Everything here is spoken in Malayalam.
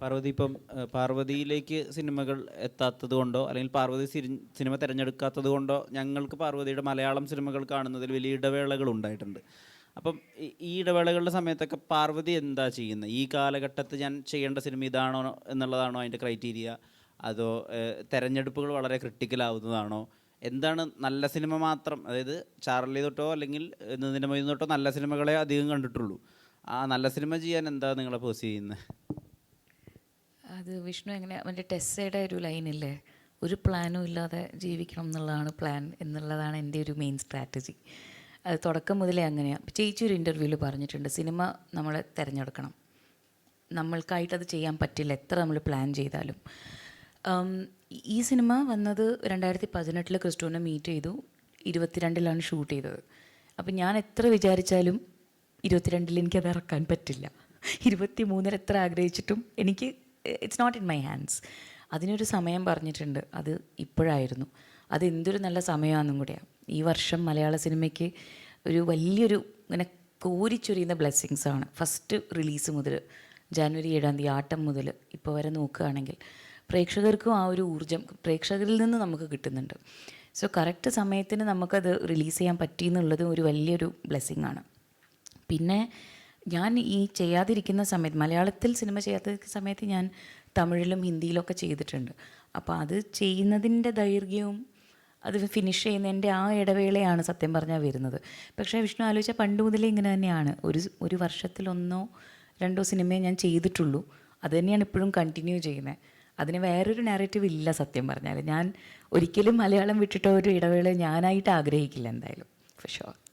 പാർവതി ഇപ്പം പാർവതിയിലേക്ക് സിനിമകൾ എത്താത്തത് കൊണ്ടോ അല്ലെങ്കിൽ പാർവതി സിനിമ തിരഞ്ഞെടുക്കാത്തത് കൊണ്ടോ ഞങ്ങൾക്ക് പാർവതിയുടെ മലയാളം സിനിമകൾ കാണുന്നതിൽ വലിയ ഇടവേളകൾ ഉണ്ടായിട്ടുണ്ട്. അപ്പം ഈ- ഇടവേളകളുടെ സമയത്തൊക്കെ പാർവതി എന്താ ചെയ്യുന്നത്? ഈ കാലഘട്ടത്തിൽ ഞാൻ ചെയ്യേണ്ട സിനിമ ഇതാണോ എന്നുള്ളതാണോ അതിന്റെ ക്രൈറ്റീരിയ? അതോ തിരഞ്ഞെടുപ്പുകൾ വളരെ ക്രിട്ടിക്കലാവുന്നതാണോ? എന്താണ് നല്ല സിനിമ മാത്രം? അതായത് ചാർലി തൊട്ടോ അല്ലെങ്കിൽ നിതിന്റെ മൊയ്ത് തൊട്ടോ നല്ല സിനിമകളെ അധികം കണ്ടിട്ടുള്ളൂ. ആ നല്ല സിനിമ ചെയ്യാൻ എന്താ നിങ്ങളെ പോസ് ചെയ്യുന്നത്? അത് വിഷ്ണു എങ്ങനെ അവന്റെ ടെസ്സയുടെ ഒരു ലൈനില്ലേ ഒരു പ്ലാനും ഇല്ലാതെ ജീവിക്കണം എന്നുള്ളതാണ് പ്ലാൻ എന്നുള്ളതാണ് എന്റെ ഒരു മെയിൻ സ്ട്രാറ്റജി അത് തുടക്കം മുതലേ അങ്ങനെയാണ് ചേച്ചി ഒരു ഇന്റർവ്യൂവിൽ പറഞ്ഞിട്ടുണ്ട് സിനിമ നമ്മൾ തിരഞ്ഞെടുക്കണം. നമ്മൾക്കായിട്ട് അത് ചെയ്യാൻ പറ്റില്ല എത്ര നമ്മൾ പ്ലാൻ ചെയ്താലും. ഈ സിനിമ വന്നത് രണ്ടായിരത്തി പതിനെട്ടിൽ ക്രിസ്റ്റുവിനെ മീറ്റ് ചെയ്തു ഇരുപത്തിരണ്ടിലാണ് ഷൂട്ട് ചെയ്തത്. അപ്പം ഞാൻ എത്ര വിചാരിച്ചാലും ഇരുപത്തിരണ്ടിൽ എനിക്കത് ഇറക്കാൻ പറ്റില്ല. ഇരുപത്തി മൂന്നിൽ എത്ര ആഗ്രഹിച്ചിട്ടും എനിക്ക് it's not in my hands അതിനൊരു സമയം പറഞ്ഞിട്ടുണ്ട്. അത് ഇപ്പോഴായിരുന്നു. അത് എന്തൊരു നല്ല സമയമാണെന്നും കൂടിയാണ് ഈ വർഷം മലയാള സിനിമയ്ക്ക് ഒരു വലിയൊരു ഇങ്ങനെ കോരിച്ചൊരിയുന്ന ബ്ലെസ്സിങ്സ് ആണ്. ഫസ്റ്റ് റിലീസ് മുതൽ ജാനുവരി ഏഴാം തീയതി ആട്ടം മുതൽ ഇപ്പോൾ വരെ നോക്കുകയാണെങ്കിൽ പ്രേക്ഷകർക്കും ആ ഒരു ഊർജം പ്രേക്ഷകരിൽ നിന്ന് നമുക്ക് കിട്ടുന്നുണ്ട്. സോ കറക്റ്റ് സമയത്തിന് നമുക്കത് റിലീസ് ചെയ്യാൻ പറ്റിയെന്നുള്ളതും ഒരു വലിയൊരു ബ്ലെസ്സിങ് ആണ്. പിന്നെ ഞാൻ ഈ ചെയ്യാതിരിക്കുന്ന സമയത്ത് മലയാളത്തിൽ സിനിമ ചെയ്യാത്ത സമയത്ത് ഞാൻ തമിഴിലും ഹിന്ദിയിലൊക്കെ ചെയ്തിട്ടുണ്ട്. അപ്പോൾ അത് ചെയ്യുന്നതിന്റെ ദൈർഘ്യവും അത് ഫിനിഷ് ചെയ്യുന്നതിന്റെ ആ ഇടവേളയാണ് സത്യം പറഞ്ഞാൽ വരുന്നത്. പക്ഷേ വിഷ്ണു ആലോചിച്ച പണ്ട് മുതലേ ഇങ്ങനെ തന്നെയാണ്. ഒരു ഒരു വർഷത്തിലൊന്നോ രണ്ടോ സിനിമയെ ഞാൻ ചെയ്തിട്ടുള്ളൂ. അത് തന്നെയാണ് ഇപ്പോഴും കണ്ടിന്യൂ ചെയ്യുന്നത്. അതിന് വേറൊരു നാരേറ്റീവ് ഇല്ല സത്യം പറഞ്ഞാൽ. ഞാൻ ഒരിക്കലും മലയാളം വിട്ടിട്ടോ ഒരു ഇടവേള ഞാനായിട്ട് ആഗ്രഹിക്കില്ല എന്തായാലും ഫോർ ഷുവർ